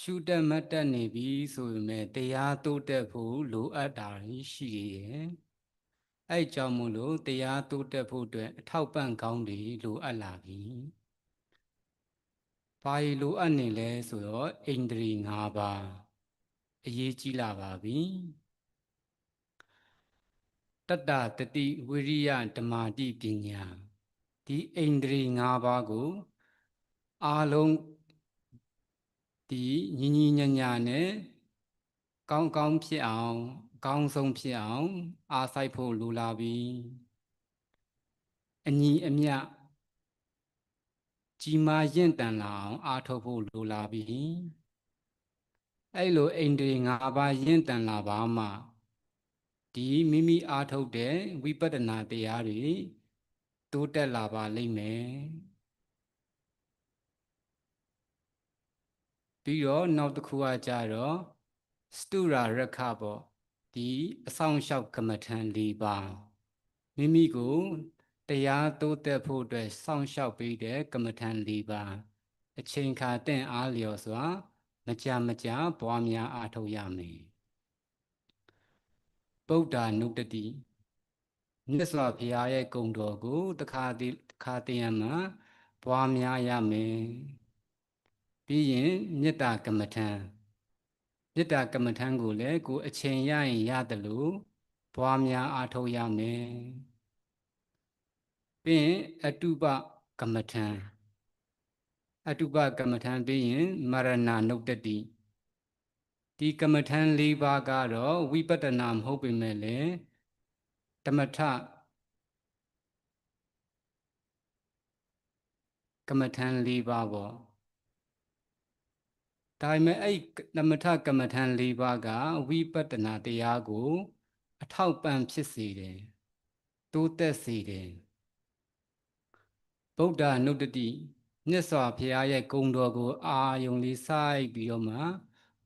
ရှုတက်မတ်တက်နေပြီဆိုပေမဲ့တရားတိုးတက်ဖို့လိုအပ်တာရှိရဲ့အဲ့ကြောင့်မို့လို့တရားတိုးတက်ဖို့အတွက်အထောက်ပံ့ကောင်းတွေလိုအပ်လာပြီ။ဘာလိုအပ်နေလဲဆိုတော့အိန္ဒြေ၅ပါးအရေးကြီးလာပါပြီ။တတ္တတတိဝိရိယဓမ္မာတိပညာဒီအိန္ဒြေ၅ပါးကို အာလုံး ဒီညီညီညာညာနဲ့ကောင်းကောင်းဖြစ်အောင်အကောင်းဆုံးဖြစ်အောင်အားစိုက်ဖို့လိုလာပြီအညီအမျှကြီးမားရင့်တန်လာအောင်အားထုတ်ဖို့လိုလာပြီအဲ့လိုအိန္ဒြေ၅ပါးရင့်တန်လာပါမှဒီမိမိအားထုတ်တဲ့ဝိပဿနာတရားတွေတိုးတက်လာပါလိမ့်မယ် ပြီးတော့နောက်တစ်ခုကကြတော့စတုရာရခပေါ့ဒီအဆောင်လျှောက်ကမ္မထံ၄ပါးမိမိကိုတရားတိုးတက်ဖို့အတွက်စောင့်ရှောက်ပေးတဲ့ကမ္မထံ၄ပါးအချိန်ခါတင့်အားလျော်စွာ မကြာမကြာပွားများအားထုတ်ရမယ်ပုဒ္ဒါနုတတိမြတ်စွာဘုရားရဲ့ဂုဏ်တော်ကိုတခါတည်းခါတည်းမှာပွားများရမယ် ပြီးရင်မေတ္တာကမ္မထံမေတ္တာကမ္မထံကိုလည်းကိုအချိန်ရရင်ရတယ်လို့ပွားများအားထုတ်ရမယ်ပြီးရင်အတုပကမ္မထံအတုပကမ္မထံပြီးရင်မရဏနုတ္တိဒီကမ္မထံ၄ပါးကတော့ဝိပဿနာမဟုတ်ပေမဲ့လည်းဓမ္မထကမ္မထံ၄ပါးပေါ့ ဒါပေမဲ့အဲ့သမထကမ္မထံ၄ပါးကဝိပဿနာတရားကို အထောက်ပံ့ဖြစ်စေတယ်တိုးတက်စေတယ်ဗုဒ္ဓနုတ္တိမြတ်စွာဘုရားရဲ့ဂုဏ်တော်ကို အာယုံလေးစိုက်ပြီးတော့မှ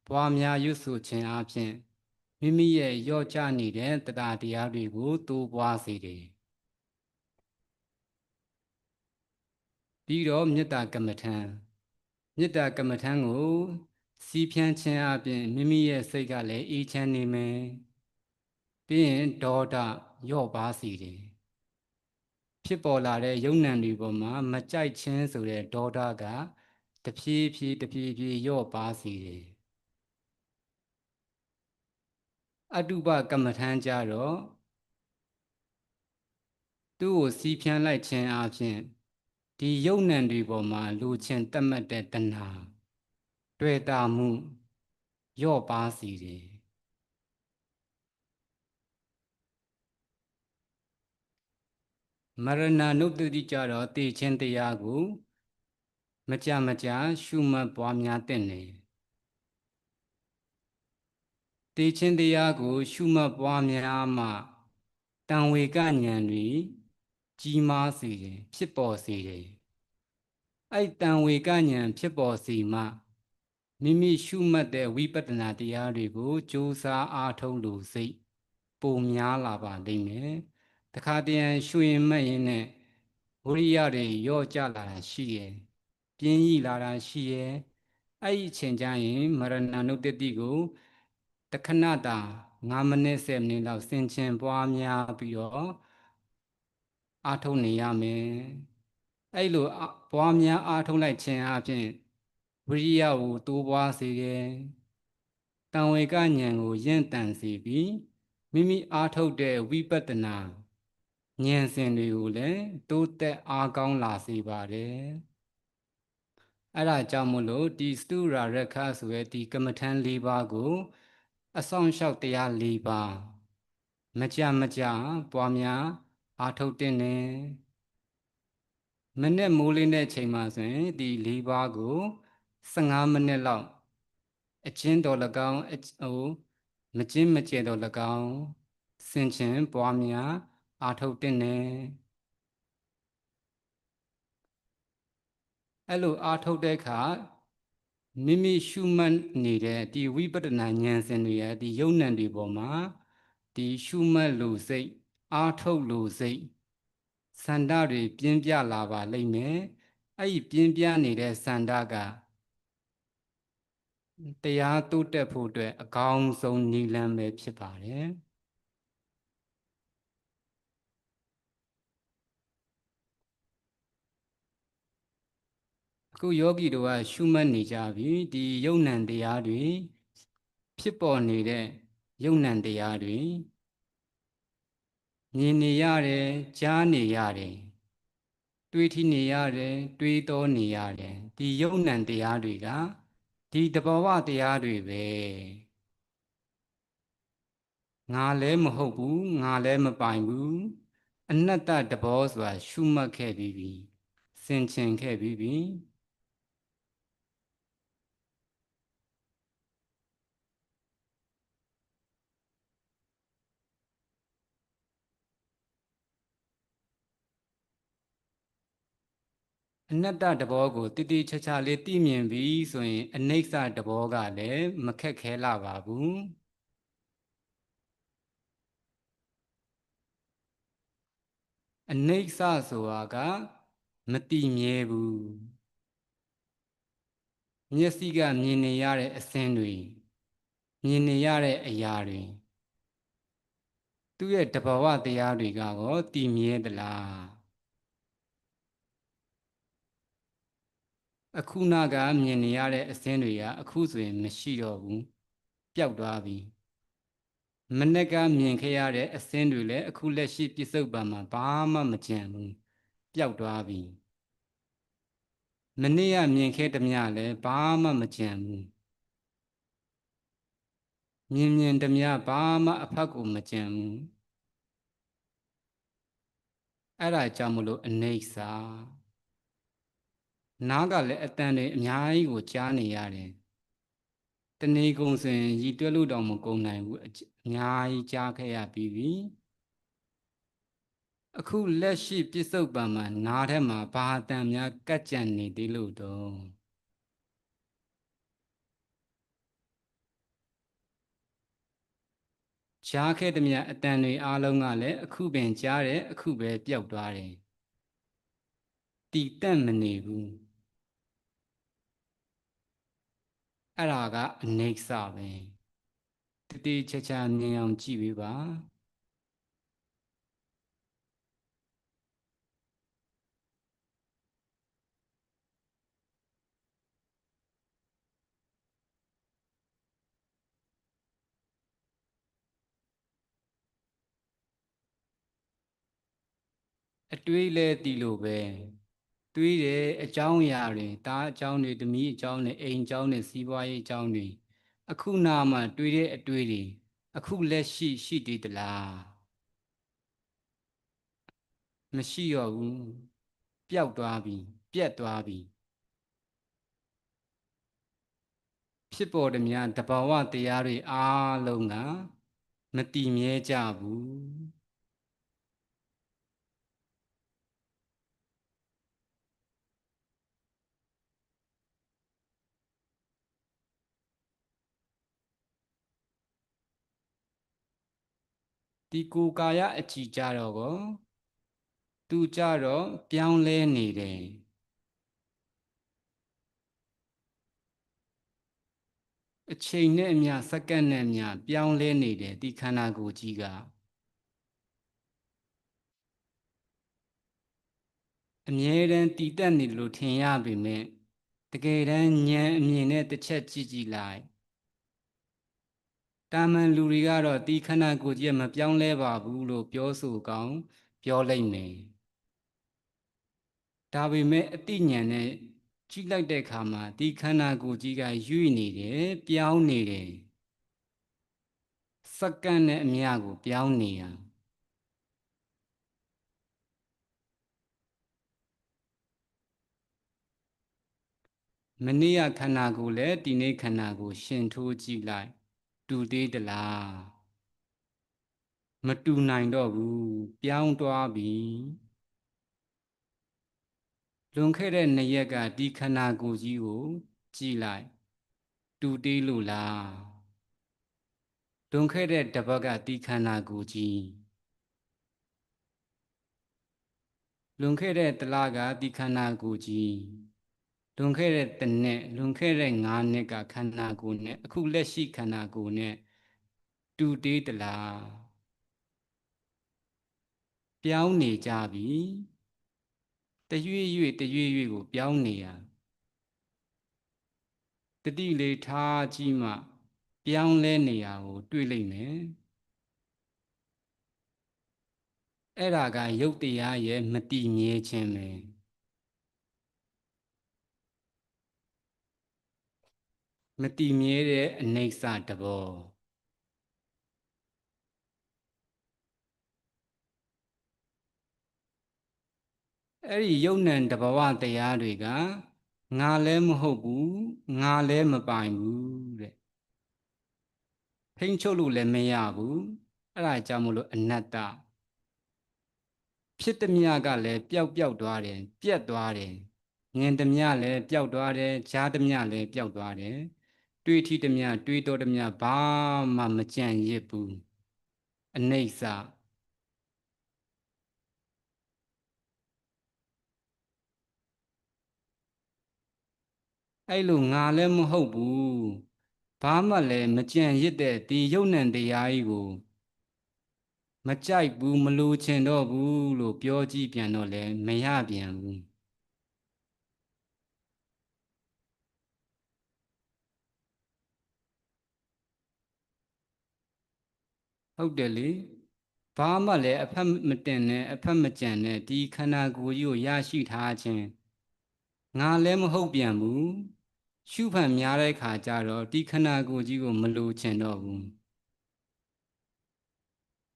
ပွားများရွတ်ဆိုခြင်းအပြင်မိမိရဲ့ရော့ကျနေတဲ့တရားတရားတွေကိုတိုးပွားစေတယ်ပြီးတော့မေတ္တာကမ္မထံမေတ္တာကမ္မထံကို စီးဖြန်းခြင်းအပြင်မိမိရဲ့စိတ်ကလည်းအေးချမ်းနေမယ်ပြီးရင်ဒေါဒရော့ပါစီတယ်ဖြစ်ပေါ်လာတဲ့ယုံ nant တွေပေါ်မှာမကြိုက်ခြင်းဆိုတဲ့ဒေါဒကတဖြည်းဖြည်းတဖြည်းဖြည်းရော့ပါစီတယ်အတုပကမ္မထံကြတော့သူ့ကိုစီးဖြန်းလိုက်ခြင်းအပြင်ဒီယုံ nant တွေပေါ်မှာလူချင်းတတ်မှတ်တဲ့တဏှာ တွေ့တာမှုရော့ပါစီတယ်မရဏနုတ္တိကြတော့တည်ခြင်းတရားကိုမကြမကြရှုမှတ်ပွားများတဲ့နေတည်ခြင်းတရားကို ရှုမှတ်ပွားများမှတံဝေကဉာဏ်တွေကြီးမားစေတယ်ဖြစ်ပေါ်စေတယ်အဲ့တံဝေကဉာဏ်ဖြစ်ပေါ်စီမှ မိမိရှုမှတ်တဲ့ဝိပဿနာတရားတွေကိုကြိုးစားအားထုတ်လို့စိတ်ပုံများလာပါလိမ့်မယ်တခါတည်းရှုရင်မှတ်ရင်နဲ့ဝိရိယတွေရော့ကျလာတာရှိရဲ့ပြင်းကြီးလာတာရှိရဲ့အဲ့ဒီအချိန်ကျရင်မရဏနုတ္တိကိုတခဏတာ9မိနစ်10မိနစ်လောက်ဆင်ခြင်ပွားများပြီးတော့အားထုတ်နေရမယ်အဲ့လိုပွားများအားထုတ်လိုက်ခြင်းအပြင် ဝိရိယကိုတိုးပွားစေတယ်တံဝေကဉာဏ်ကိုရင့်တန်စေပြီးမိမိအားထုတ်တဲ့ဝိပဿနာဉာဏ်စဉ်တွေကိုလည်းတိုးတက်အားကောင်းလာစေပါတယ်အဲ့ဒါကြောင့်မို့လို့ဒီစတုရာရခဆိုရဲ့ဒီကမ္မထံ၄ပါးကို အဆောင်လျှောက်တရား၄ပါးမကြမကြပွားများအားထုတ်တဲ့နေမနဲ့မိုးလေးတဲ့ချိန်မှာဆိုရင်ဒီ၄ပါးကို 15မိနစ်လောက်အချင်းတော်၎င်းဟိုမကျင်းမကျဲတော်၎င်းဆင်ခြင်ပွားများအာထုတ်တဲ့နဲ့အဲ့လိုအာထုတ်တဲ့အခါမိမိရှုမှတ်နေတဲ့ဒီဝိပဿနာဉာဏ်စဉ်တွေရဲ့ဒီယုံ nant တွေပေါ်မှာဒီရှုမှတ်လို့စိတ်အာထုတ်လို့စိတ်စန္ဒတွေပြင်းပြလာပါလိမ့်မယ်အဲ့ဒီပြင်းပြနေတဲ့စန္ဒက တရားတိုးတက်ဖို့အတွက်အကောင်းဆုံးနည်းလမ်းပဲဖြစ်ပါတယ်အခုယောဂီတို့ကရှုမှတ်နေကြပြီဒီယုံ nant တရားတွေဖြစ်ပေါ်နေတဲ့ယုံ nant တရားတွေမြင်နေရတယ်ကြားနေရတယ်တွေးထိနေရတယ်တွေးတောနေရတယ်ဒီယုံ nant တရားတွေက ဒီတဘောဝတရားတွေပဲငါလည်းမဟုတ်ဘူးငါလည်းမပိုင်ဘူးအနတ္တတဘောဆိုတာရှုမှတ်ခဲ့ပြီးပြီစင်ချင်ခဲ့ပြီးပြီ အနတ္တတဘောကိုတိတိချာချာလေးသိမြင်ပြီဆိုရင်အနိစ္စတဘောကလည်းမခက်ခဲလာပါဘူးအနိစ္စဆိုတာကမတိမြဲဘူးမျက်စိကမြင်နေရတဲ့အစင်းတွေမြင်နေရတဲ့အရာတွေသူ့ရဲ့တဘာဝတရားတွေကရောတည်မြဲသလား အခုနကမြင်နေရတဲ့အစင်းတွေကအခုဆိုရင်မရှိတော့ဘူးပျောက်သွားပြီမနေ့ကမြင်ခဲ့ရတဲ့အစင်းတွေလည်းအခုလက်ရှိပြစ္ဆုတ်ပံမှာဘာမှမကြံဘူးပျောက်သွားပြီမနေ့ကမြင်ခဲ့သမျှလည်းဘာမှမကြံဘူးမြင်မြင်သမျှဘာမှအဖက်ကိုမကြံဘူးအဲ့ဒါကြောင့်မလို့အနေစာ နားကလည်းအတန်တွေအများကြီးကိုကြားနေရတယ်တဏီကုံဆိုရင်ရည်တွက်လို့တော့မကုန်နိုင်ဘူးအများကြီးကြားခဲ့ရပြီးပြီအခုလက်ရှိပြစ္ဆုတ်ပံမှာနားထဲမှာဘာအတန်များကတ်ကြံနေသေးလို့တော့ကြားခဲ့တဲ့မြတ်အတန်တွေအားလုံးကလည်းအခုပင်ကြားတယ်အခုပဲပျောက်သွားတယ်တီတက်မနေဘူး အဲ့ဒါကအနိစ္စပဲတတိချာချာမြင်အောင်ကြည့်ပေးပါအတွေးလဲတီလို့ပဲ တွေးတယ်အကြောင်းအရာတွေတားအကြောင်းတွေတမီးအကြောင်းတွေအိမ်အကြောင်းတွေစီးပွားရေးအကြောင်းတွေအခုနာမှတွေးတဲ့အတွေးတွေအခုလက်ရှိရှိသေးသလားမရှိတော့ဘူးပျောက်သွားပြီပြက်သွားပြီဖြစ်ပေါ်သည်များတဘာဝတရားတွေအားလုံးကမတည်မြဲကြဘူး ဒီကိုကာယအကြည်ကြတော့ကောသူကြတော့ပြောင်းလဲနေတယ်အချိန်နဲ့အမျှစက္ကန့်နဲ့အမျှပြောင်းလဲနေတယ်ဒီခန္ဓာကိုယ်ကြီးကအမြဲတမ်းတည်တက်နေလို့ထင်ရပေမဲ့တကယ်တမ်းဉာဏ်အမြင်နဲ့တစ်ချက်ကြည့်ကြည့်လိုက် တာမန်လူတွေကတော့ဒီခန္ဓာကိုယ်ကြီးမပြောင်းလဲပါဘူးလို့ပြောဆိုကောင်းပြောလိုက်မယ်ဒါပေမဲ့အတိညာနဲ့ကြည့်လိုက်တဲ့အခါမှာဒီခန္ဓာကိုယ်ကြီးကရွေ့နေတယ်ပြောင်းနေတယ်စက္ကန့်နဲ့အမြကို ပြောင်းနေရမနေ့ကခန္ဓာကိုယ်လည်းဒီနေ့ခန္ဓာကိုယ်ရှင်ထိုးကြည့်လိုက် တူသေးသလားမတူနိုင်တော့ဘူးပြောင်းသွားပြီလွန်ခဲ့တဲ့နှစ်ရက်ကဒီခန္ဓာကိုယ်ကြီးကိုကြည်လိုက်တူသေးလို့လားလွန်ခဲ့တဲ့တပတ်ကဒီခန္ဓာကိုယ်ကြီးလွန်ခဲ့တဲ့တလကဒီခန္ဓာကိုယ်ကြီး လွန်ခဲ့တဲ့တစ်နှစ်လွန်ခဲ့တဲ့၅နှစ်ကခန္ဓာကိုယ်နဲ့အခုလက်ရှိခန္ဓာကိုယ်နဲ့တူတေးတလားပြောင်းနေကြပြီတရွေ့ရွေ့တရွေ့ရွေ့ကို ပြောင်းနေရတတိလေးထားကြည့်မှ ပြောင်းလဲနေရကို တွေ့လိမ့်မယ်အဲ့ဒါကရုပ်တရားရဲ့မတည်မြဲခြင်းပဲ မတည်မြဲတဲ့အနေဆာတဘောအဲ့ဒီယုံ nant တဘဝတရားတွေကငါလည်းမဟုတ်ဘူးငါလည်းမပိုင်ဘူးတဲ့ထိမ့်ချုပ်လို့လည်းမရဘူးအဲ့ဒါကြောင့်မလို့အနတ္တဖြစ်သည်မြကလည်းပျောက်ပျောက်သွားတယ်ပြက်သွားတယ်ငင်သည်မြလည်းပျောက်သွားတယ်ကြားသည်မြလည်းပျောက်သွားတယ် တွေးထီသည်မြတွေးတော်သည်မြဘာမှမကြံ့ရစ်ဘူးအနိစ္စအဲ့လိုငါလည်းမဟုတ်ဘူးဘာမှလည်းမကြံရစ်တဲ့ဒီယုံ nant တရားကြီးကိုမကြိုက်ဘူးမလိုချင်တော့ဘူးလို့ပြောကြည့်ပြန်တော့လည်းမရပြန်ဘူး ဟုတ်တယ်လေဘာမှလည်းအဖက်မတင်နဲ့အဖက်မကြံနဲ့ဒီခန္ဓာကိုယ်ကြီးကိုရရှိထားခြင်းငါလည်းမဟုတ်ပြန်ဘူးရှုဖန်များတဲ့ခါကျတော့ဒီခန္ဓာကိုယ်ကြီးကို မလိုချင်တော့ဘူး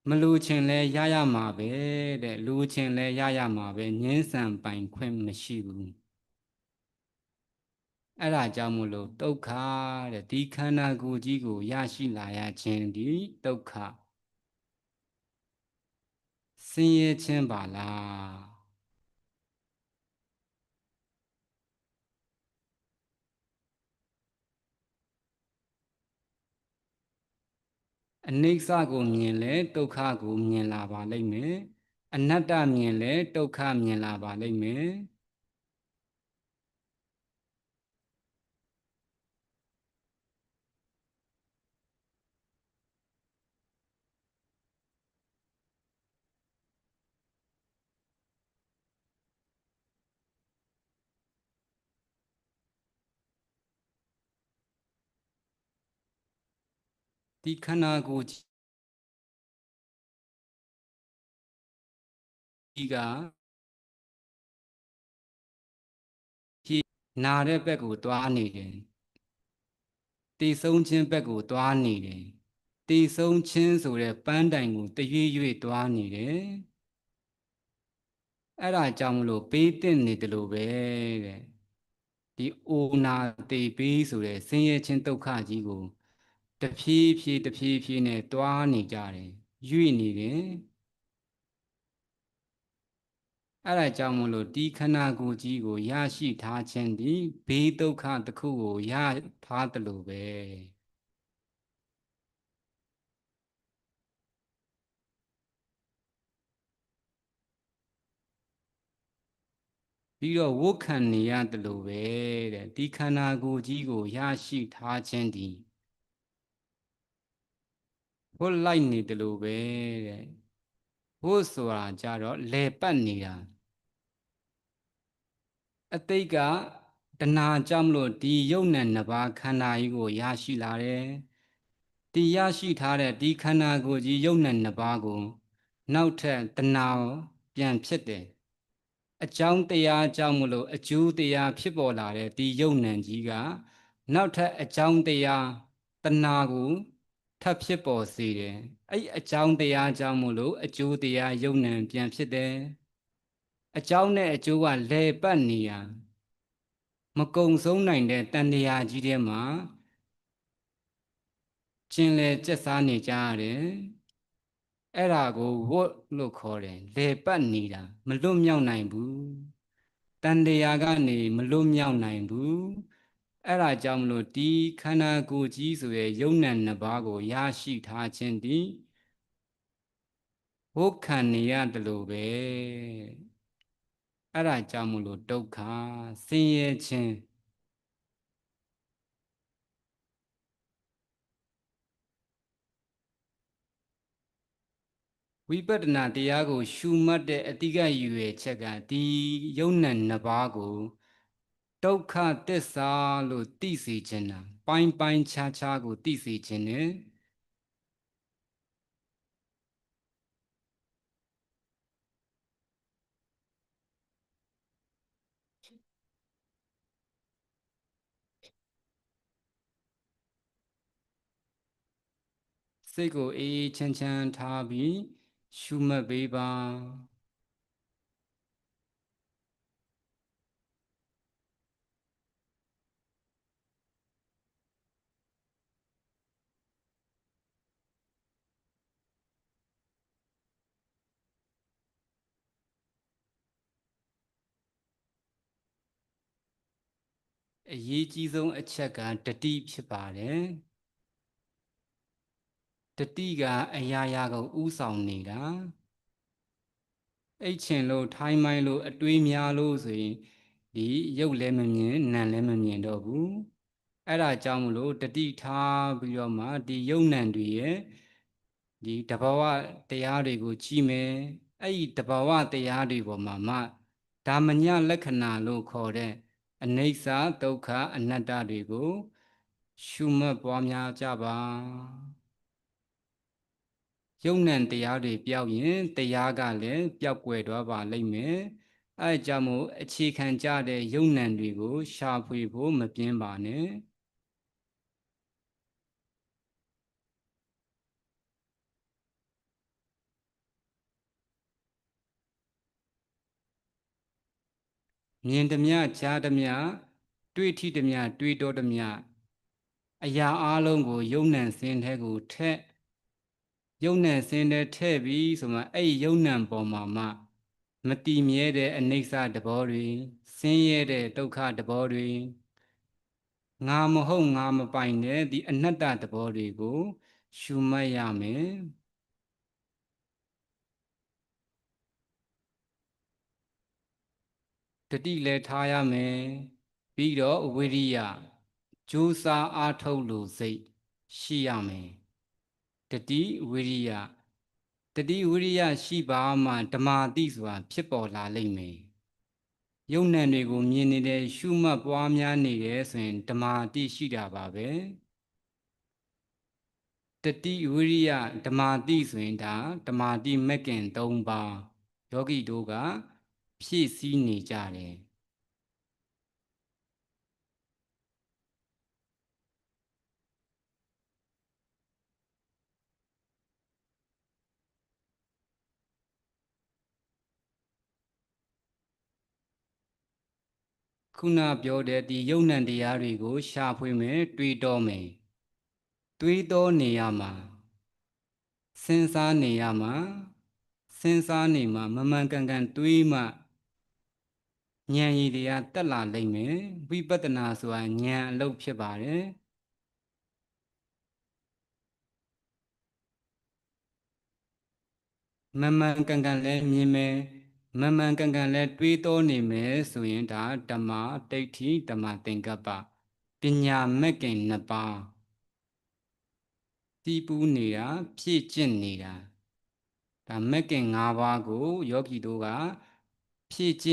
မလိုချင်လဲရရမှာပဲတဲ့လိုချင်လဲရရမှာပဲငင်းဆန်ပိုင်ခွင့်မရှိဘူးအဲ့ဒါကြောင့်မို့လို့ဒုက္ခတဲ့ဒီခန္ဓာကိုယ်ကြီးကိုရရှိလာရခြင်းဒီဒုက္ခ ဆင်းရဲခြင်းပါလားအနိစ္စကိုမြင်လဲဒုက္ခကိုမြင်လာပါလိမ့်မယ်အနတ္တမြင်လဲဒုက္ခမြင်လာပါလိမ့်မယ် ဒီခန္ဓာကိုယ်ကြီးကဖြည့်နာတဲ့ဘက်ကိုသွားနေတယ်တည်ဆုံးခြင်းဘက်ကိုသွားနေတယ်တည်ဆုံးခြင်းဆိုတဲ့ပန်းတိုင်ကိုတရွေ့ရွေ့သွားနေတယ်အဲ့ဒါကြောင့်မလို့ပေးတဲ့နေတယ်လို့ပဲတဲ့ဒီအိုနာတေပေးဆိုတဲ့ဆင်းရဲခြင်းဒုက္ခကြီးကို တဖြည်းဖြည်းတဖြည်းဖြည်းနဲ့တွားနေကြတယ်ရွေ့နေတယ်အဲ့ဒါကြောင့်မလို့ဒီခန္ဓာကိုယ်ကြီးကိုရရှိထားခြင်းဒီဘေးဒုက္ခတစ်ခုကိုရထားတယ်လို့ပဲပြီးတော့ဝုခံနေရတယ်လို့ပဲတဲ့ဒီခန္ဓာကိုယ်ကြီးကိုရရှိထားခြင်းဒီ ဝတ်လိုက်နေတယ်လို့ပဲတဲ့ဝတ်ဆိုတာကြတော့လဲပတ်နေတာအတိတ်ကတဏှာကြောင့်မလို့ဒီယုံနဲ့နှစ်ပါးခန္ဓာကြီးကိုရရှိလာတယ်ဒီရရှိထားတဲ့ဒီခန္ဓာကိုယ်ကြီးယုံနဲ့နှစ်ပါးကို နောက်ထပ်တဏှာပြန်ဖြစ်တယ်အကြောင်းတရားကြောင့်မလို့အကျိုးတရားဖြစ်ပေါ်လာတဲ့ဒီယုံနံကြီးကနောက်ထပ်အကြောင်းတရားတဏှာကို ထပ်ဖြစ်ပေါ်စေတယ်အဲ့အကြောင်းတရားကြောင့်မို့လို့အကျိုးတရားယုံနံပြန်ဖြစ်တယ်အကြောင်းနဲ့အကျိုးကလဲပတ်နေရမကုံဆုံးနိုင်တဲ့တန်တရားကြီးထဲမှာကျင်လေကျက်စားနေကြရတယ်အဲ့ဒါကိုဝတ်လို့ခေါ်တယ်လေပတ်နေတာမလွတ်မြောက်နိုင်ဘူးတန်တရားကနေမလွတ်မြောက်နိုင်ဘူး အဲ့ဒါကြောင့်မလို့ဒီခန္ဓာကိုယ်ကြီးဆိုရဲ့ယုံနံနှစ်ပါးကိုရရှိထားခြင်းဒီဟုတ်ခံနေရတယ်လို့ပဲအဲ့ဒါကြောင့်မလို့ဒုက္ခဆင်းရဲခြင်းဝိပဿနာတရားကို ရှုမှတ်တဲ့အတိကရည်ရွယ်ချက်ကဒီယုံနံနှစ်ပါးကို ဒုက္ခသစ္စာလို့သိစေခြင်းတာပိုင်းပိုင်းခြားခြားကိုသိစေခြင်း ਨੇ စိတ်ကိုအေးအေးချမ်းချမ်းထားပြီးရှုမှတ်ပေးပါ အရေးကြီးဆုံးအချက်ကတတိဖြစ်ပါတယ်တတိကအရာရာကိုဥဆောင်နေတာအိတ်ချင်လို့ထိုင်းမိုင်းလို့အတွေးများလို့ဆိုရင်ဒီရုပ်လည်းမမြင်နာမ်လည်းမမြင်တော့ဘူးအဲ့ဒါကြောင့်မလို့တတိထားပြီးတော့မှဒီယုံနံတွေရဲ့ဒီတဘာဝတရားတွေကိုကြည့်မယ်အဲ့ဒီတဘာဝတရားတွေပေါ်မှာမှဒါမညလက္ခဏာလို့ခေါ်တဲ့ အနိစ္စဒုက္ခအနတ္တတွေကို ရှုမှတ်ပွားများကြပါယုံ nant တရားတွေပျောက်ရင်တရားကလည်းပျောက်ကွယ်သွားပါလိမ့်မယ်အဲကြောင့်မို့အခြေခံကြတဲ့ယုံ nant တွေကို ရှာဖွေဖို့မပြင်းပါနဲ့ မြင်ဓမြကြားဓမြတွေ့ထိဓမြတွေ့တော်ဓမြအရာအလုံးကိုယုံ nant စင်းထဲကိုထက်ယုံ nant စင်းထဲထည့်ပြီးဆိုမှအဲ့ဒီယုံ nant ပေါ်မှာမှမတည်မြဲတဲ့အနိစ္စတဘောတွေဆင်းရဲတဲ့ဒုက္ခတဘောတွေငါမဟုတ်ငါမပိုင်တဲ့ဒီအနတ္တတဘောတွေကိုရှုမှတ်ရမယ် တတိလည်းထားရမယ်ပြီးတော့ဝိရိယကြိုးစားအားထုတ်လို့စိတ်ရှိရမယ်တတိဝိရိယတတိဝိရိယရှိပါမှဓမ္မာတိဆိုတာဖြစ်ပေါ်လာလိမ့်မယ်ယုံ nant တွေကိုမြင်နေတဲ့ရှုမှတ်ပွားများနေတယ်ဆိုရင်ဓမ္မာတိရှိတာပါပဲတတိဝိရိယဓမ္မာတိဆိုရင်ဒါဓမ္မာတိမက်ကင်၃ပါးယောဂီတို့က ဖြည့်ဆည်းနေကြတယ်ခုနပြောတဲ့ဒီယုံ nant တရားတွေကို ရှာဖွေမယ်တွေးတောမယ်တွေးတောနေရမှာစဉ်းစားနေရမှာစဉ်းစားနေမှာမမှန်ကန်ကန်တွေးမှ ဉာဏ်ရည်တရားတက်လာလိမ့်မယ်ဝိပဿနာဆိုတာဉာဏ်အလုပ်ဖြစ်ပါတယ်မမှန်ကန်ကန်လည်းမြင်မယ်မမှန်ကန်ကန်လဲတွေးတောနေမယ်ဆိုရင်ဒါဓမ္မဒိဋ္ဌိဓမ္မသင်္ကပ္ပပညာမက်ကင်နှစ်ပါးတီးပူးနေတာဖြည့်ကျင့်နေတာဒါမက်ကင်၅ပါးကိုယောဂီတို့က ဖြည့်ကျ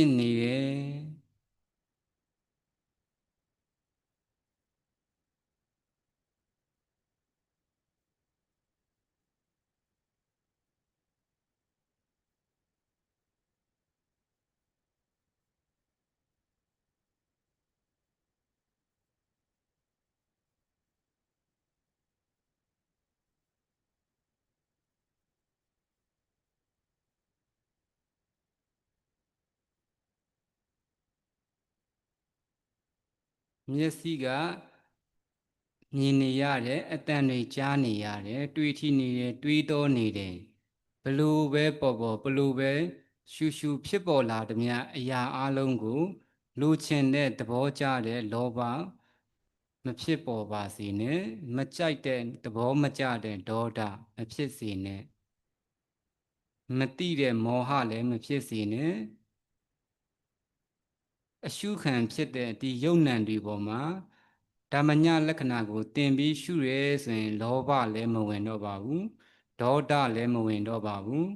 မျက်စိကမြင်နေရတယ်အတန်တွေကြားနေရတယ်တွေးထိနေတယ်တွေးတောနေတယ်ဘလို့ပဲပေါ်ပေါ်ဘလို့ပဲရှူရှူဖြစ်ပေါ်လာသည်မြအရာအလုံးကိုလိုချင်တဲ့သဘောကြတဲ့လောဘမဖြစ်ပေါ်ပါစေနဲ့မကြိုက်တဲ့သဘောမကြတဲ့ဒေါသမဖြစ်စေနဲ့မတိတဲ့မောဟလည်းမဖြစ်စေနဲ့ အရှုခံဖြစ်တဲ့ဒီယုံ nant တွေပေါ်မှာဓမ္မညလက္ခဏာကိုတင်ပြီးရှုရဲဆိုရင် လောဘလည်းမဝင်တော့ပါဘူးဒေါသလည်းမဝင်တော့ပါဘူး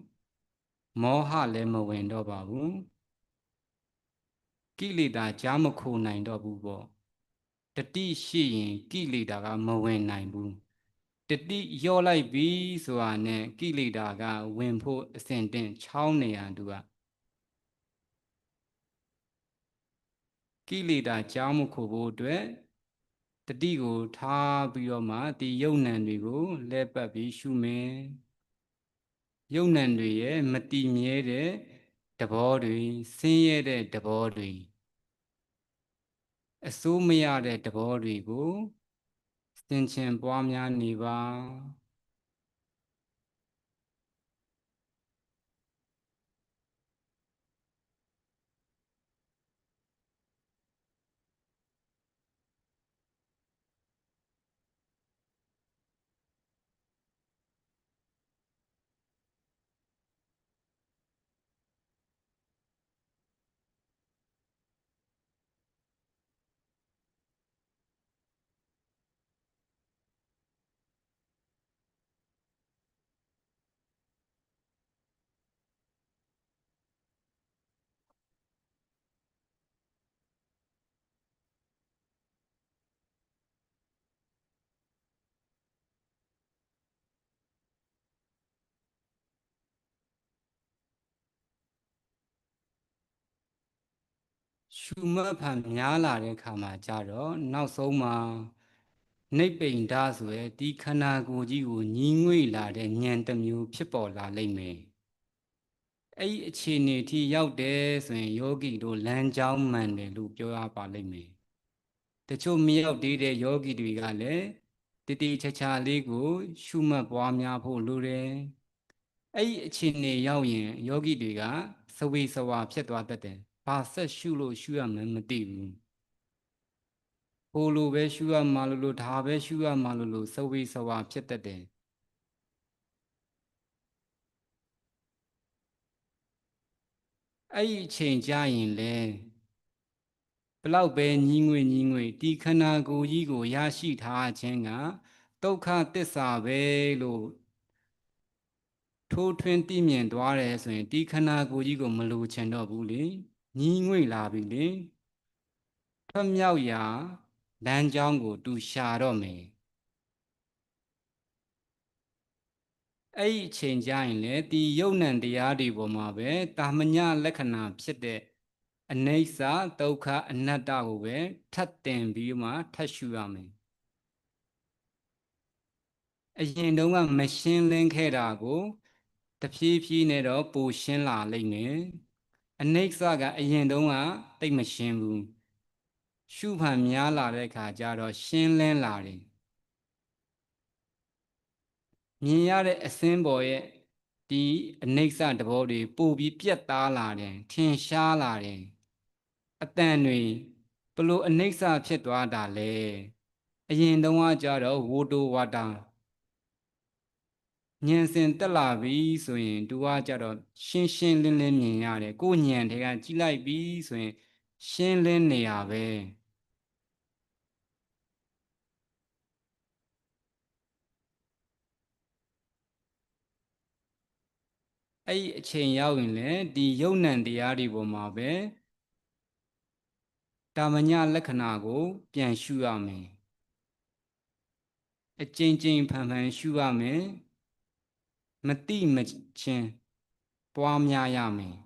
မောဟလည်းမဝင်တော့ပါဘူးကိလေသာကြားမခိုနိုင်တော့ဘူးပေါ့တတိရှိရင်ကိလေသာကမဝင်နိုင်ဘူးတတိရော့လိုက်ပြီဆိုတာနဲ့ကိလေသာကဝင်ဖို့အစဉ်တင့်ချောင်းနေရသူက ကိလေသာကြောင်းမခိုဖို့အတွက်တတိကိုထားပြီးတော့မှဒီယုံ nant တွေကိုလဲပတ်ပြီးရှုမယ်ယုံ nant တွေရဲ့မတည်မြဲတဲ့တဘောတွေဆင်းရဲတဲ့တဘောတွေအစိုးမရတဲ့တဘောတွေကိုစင်ချင်ပွားများနေပါ ရှုမှတ်ဖန်များလာတဲ့ခါမှာကြတော့နောက်ဆုံးမှာနိဗ္ဗိန္ဒဆိုရဲဒီခန္ဓာကိုယ်ကြီးကိုညီးငွေ့လာတဲ့ဉာဏ်တစ်မျိုးဖြစ်ပေါ်လာလိမ့်မယ်အဲ့ဒီအခြေအနေထိရောက်တယ်ဆိုရင်ယောဂီတို့လမ်းကြောင်းမှန်တယ်လို့ပြောရပါလိမ့်မယ်တချို့မရောက်သေးတဲ့ယောဂီတွေကလည်းတတိချာချာလေးကို ရှုမှတ်ပွားများဖို့လိုတယ်အဲ့ဒီအခြေအနေရောက်ရင်ယောဂီတွေကစဝေစဝါဖြစ်သွားတတ်တယ် ဘာဆက်ရှုလို့ရှုရမှန်းမသိဘူးဟိုလိုပဲရှုရမှလို့လို့ဒါပဲရှုရမှလို့လို့စဝေစဝါဖြစ်တတ်တယ်အဲ့ဒီအချိန်ကြာရင်လေဘလောက်ပဲညီးငွေ့ညီးငွေ့ဒီခန္ဓာကိုယ်ကြီးကိုရရှိထားခြင်းကဒုက္ခသစ္စာပဲလို့ထိုးထွင်းသိမြင်သွားတယ်ဆိုရင်ဒီခန္ဓာကိုယ်ကြီးကိုမလိုချင်တော့ဘူးလေ ညီးငွေ့လာပြီလေထွက်မြောက်ရာလမ်းကြောင်းကိုသူရှာတော့မယ်အဲ့ဒီအချိန်ကျရင်လေဒီယုံ nant တရားတွေပေါ်မှာပဲတာမညလက္ခဏာဖြစ်တဲ့အနိစ္စဒုက္ခအနတ္တကိုပဲထပ်တင်ပြီးမှထပ်ရှုရမယ်အရင်တုန်းကမရှင်းလင်းခဲ့တာကိုတဖြည်းဖြည်းနဲ့တော့ပိုရှင်းလာလိမ့်မယ် အနိစ္စကအရင်တုန်းကတိတ်မရှင်းဘူးရှုဖန်များလာတဲ့အခါကျတော့ရှင်းလင်းလာတယ်မြင်ရတဲ့အစင်းပေါ်ရဲ့ဒီအနိစ္စတဘောတွေပို့ပြီးပြက်သားလာတယ်ထင်ရှားလာတယ်အတန်တွေဘလို့အနိစ္စဖြစ်သွားတာလဲအရင်တုန်းကကြတော့ဝိုတိုဝါတာ ဉာဏ်စင်တက်လာပြီဆိုရင်သူကကြတော့ရှင်းရှင်းလင်းလင်းမြင်ရတယ်ကိုဉာဏ်တွေကကြည့်လိုက်ပြီဆိုရင် ရှင်းလင်းနေရပဲအဲ့ဒီအချိန်ရောက်ရင်လည်းဒီယုံ nant တရားတွေပေါ်မှာပဲတာမညလက္ခဏာကို ပြန်ရှုရမယ်အကျဉ်းချင်းဖန်ဖန်ရှုရမယ် မတိမချင်းပွားများရမယ်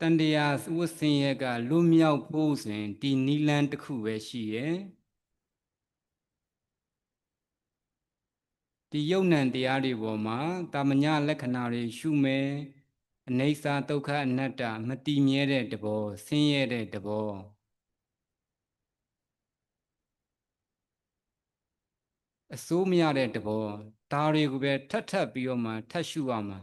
တန်တရားဝတ်စင်ရကလွမြောက်ဖို့ဆိုရင်ဒီနီလန်းတစ်ခုပဲရှိရဲ့ ဒီယုံ nant တရားတွေပေါ်မှာတာမညလက္ခဏာတွေရှုမယ်အနိစ္စဒုက္ခအနတ္တမတည်မြဲတဲ့တဘောဆင်းရဲတဲ့တဘောအစိုးမရတဲ့တဘောဒါတွေကိုပဲထပ်ထပ်ပြီးတော့မှထပ်ရှုရမှာ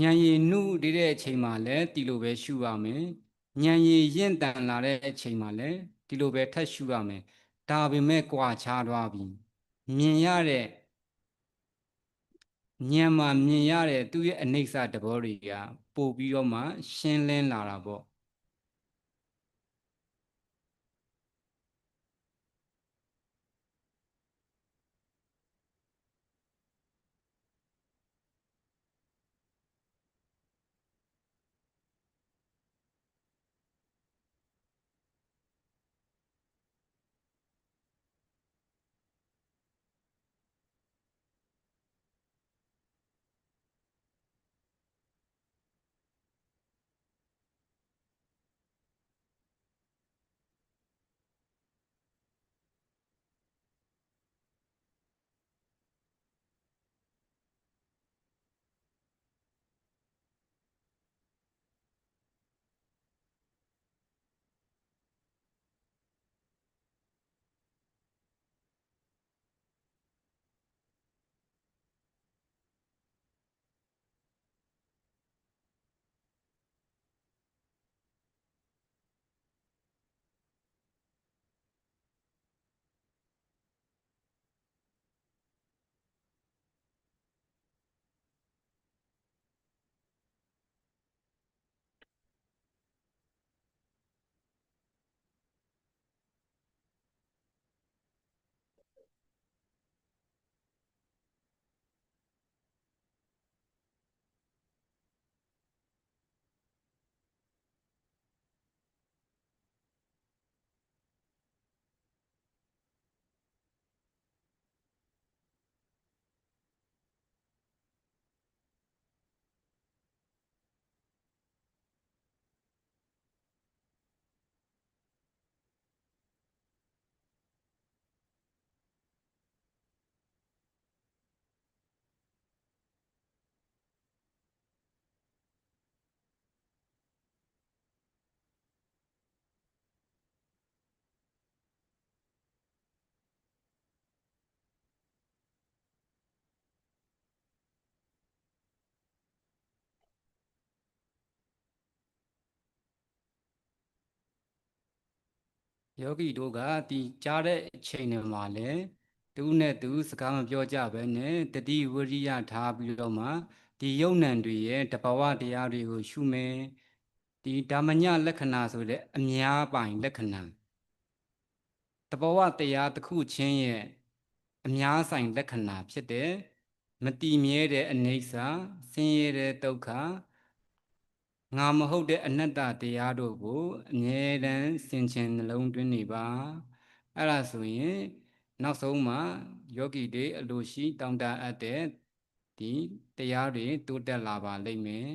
ဉာဏ်ရည်နှုတည်တဲ့အချိန်မှာလည်းဒီလိုပဲရှုရမယ် ဉာဏ်ရည်ရင့်တန်လာတဲ့အချိန်မှာလည်းဒီလိုပဲထပ်ရှုရမယ်ဒါပေမဲ့ကြွာချသွားပြီမြင်ရတဲ့ဉာဏ်မှာမြင်ရတဲ့သူ့ရဲ့အနိစ္စတဘောတွေကပို့ပြီးတော့မှရှင်းလင်းလာတာပေါ့ ယောဂီတို့ကဒီကြားတဲ့အချိန်တွေမှာလည်းသူနဲ့သူစကားမပြောကြဘဲနဲ့တတိဝရိယထားပြီးတော့မှဒီယုံ nant တွေရဲ့တဘာဝတရားတွေကိုရှုမယ်ဒီဓမ္မညလက္ခဏာဆိုတဲ့အများပိုင်လက္ခဏာတဘာဝတရားတစ်ခုချင်းရဲ့အများဆိုင်လက္ခဏာဖြစ်တဲ့မတည်မြဲတဲ့အနိစ္စဆင်းရဲတဲ့ဒုက္ခ ငါမဟုတ်တဲ့အနတ္တတရားတို့ကိုအမြဲတမ်းစင်ချင်နှလုံးသွင်းနေပါအဲ့ဒါဆိုရင်နောက်ဆုံးမှာယောဂီတွေအလိုရှိတောင်းတအပ်တဲ့ဒီတရားတွေတိုးတက်လာပါလိမ့်မယ်